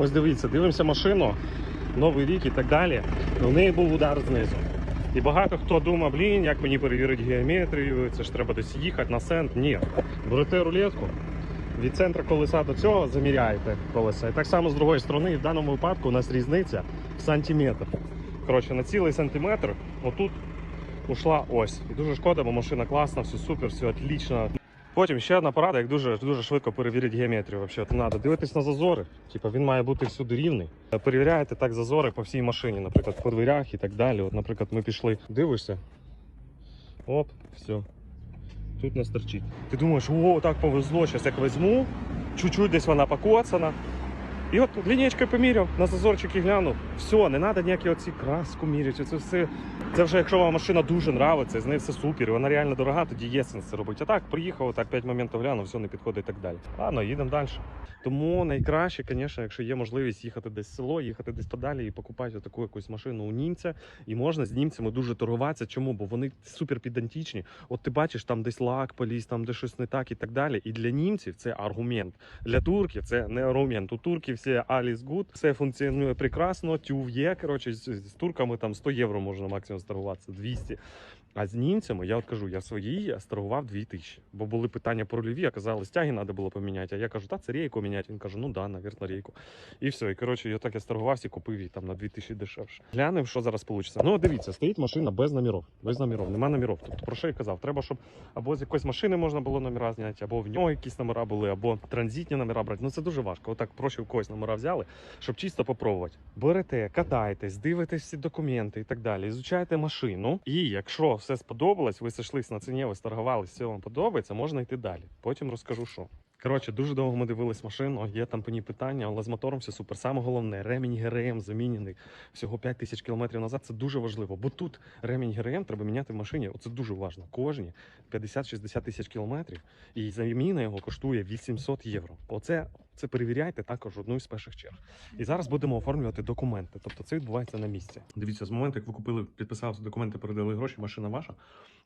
Ось дивіться, дивимося машину, Новий рік і так далі. У неї був удар знизу. І багато хто думав, блін, як мені перевірити геометрію, це ж треба десь їхати на сент. Ні. Берете рулетку, від центру колеса до цього заміряєте колеса. І так само з другої сторони, в даному випадку у нас різниця в сантиметр. Коротше, на цілий сантиметр отут ушла ось. І дуже шкода, бо машина класна, все супер, все отлично. Потім ще одна порада, як дуже, дуже швидко перевірити геометрію. Взагалі. треба дивитись на зазори. Типу він має бути всюди рівний. Перевіряєте так зазори по всій машині, наприклад, по дверях і так далі. От, наприклад, ми пішли, дивишся. Оп, все. Тут нас торчить. Ти думаєш, о, так повезло, зараз як візьму, чуть-чуть десь вона покоцана. І от лінієчкою поміряв, на зазорчики глянув. Все, не треба ніякі оці краску міряти. Це все. Це вже якщо вам машина дуже нравиться, з нею все супер, вона реально дорога, тоді є сенс це робити. А так, приїхав, так 5 моментів глянув, все не підходить і так далі. Ладно, їдемо далі. Тому найкраще, звісно, якщо є можливість їхати десь в село, їхати десь подалі і покупати таку якусь машину у німця. І можна з німцями дуже торгуватися. Чому? Бо вони супер підантічні. От ти бачиш, там десь лак поліз, там де щось не так і так далі. І для німців це аргумент. Для турків це не аргумент. У турків все аліс гуд, все функціонує прекрасно, тюв є. Коротше, з, турками там 100 євро можна максимум торгуватися, 200. А з німцями, я от кажу, я своїй я торгував 2000. Бо були питання про льві, а казали, стяги треба було поміняти. А я кажу, та це рейку міняти. Він каже, ну да, навірно, рейку. І все. І коротше, я так я сторгувався і купив її там на 2000 дешевше. Глянемо, що зараз вийде. Ну, дивіться, стоїть машина без номерів. Без номерів, нема номерів. Тобто, про що я казав? Треба, щоб або з якоїсь машини можна було номера зняти, або в нього якісь номера були, або транзитні номера брати. Ну це дуже важко. Отак проще в когось номера взяли, щоб чисто попробувати. Берете, катаєтесь, дивитесь всі документи і так далі. Ізучаєте машину. І якщо все сподобалось, ви сошлись на ціні, ви сторгувались, все вам подобається, можна йти далі. Потім розкажу, що. Коротше, дуже довго ми дивились машину, є там по ній питання, але з мотором все супер. Саме головне, ремінь ГРМ замінений всього 5 тисяч кілометрів назад. Це дуже важливо, бо тут ремінь ГРМ треба міняти в машині. Оце дуже важливо. Кожні 50-60 тисяч кілометрів, і заміна його коштує 800 євро. Оце це перевіряйте також одну із перших черг. І зараз будемо оформлювати документи. Тобто це відбувається на місці. Дивіться, з моменту, як ви купили, підписалися документи, передали гроші, машина ваша.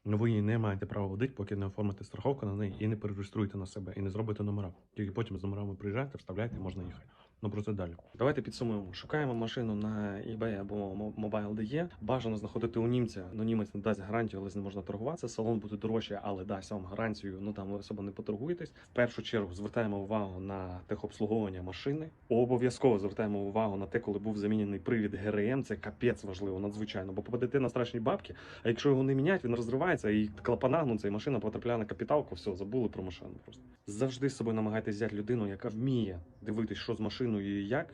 Ви її не маєте права водити, поки не оформите страховку на неї і не перереєструєте на себе, і не зробите номера. Тільки потім з номерами приїжджаєте, вставляєте, можна їхати. Ну про це далі. Давайте підсумуємо. Шукаємо машину на eBay або Mobile.de. Бажано знаходити у німця. Ну німець не дасть гарантію, але з ним можна торгуватися. Салон буде дорожче, але дасть вам гарантію. Ну там ви особо не поторгуєтесь. В першу чергу звертаємо увагу на техобслуговування машини. Обов'язково звертаємо увагу на те, коли був замінений привід ГРМ. Це капець важливо, надзвичайно. Бо попадете на страшні бабки. А якщо його не міняти, він розривається і клапана гнуться, і машина потрапляє на капіталку. Все, забули про машину. Просто завжди з собою намагайтесь взяти людину, яка вміє дивитись, що з машиною і як,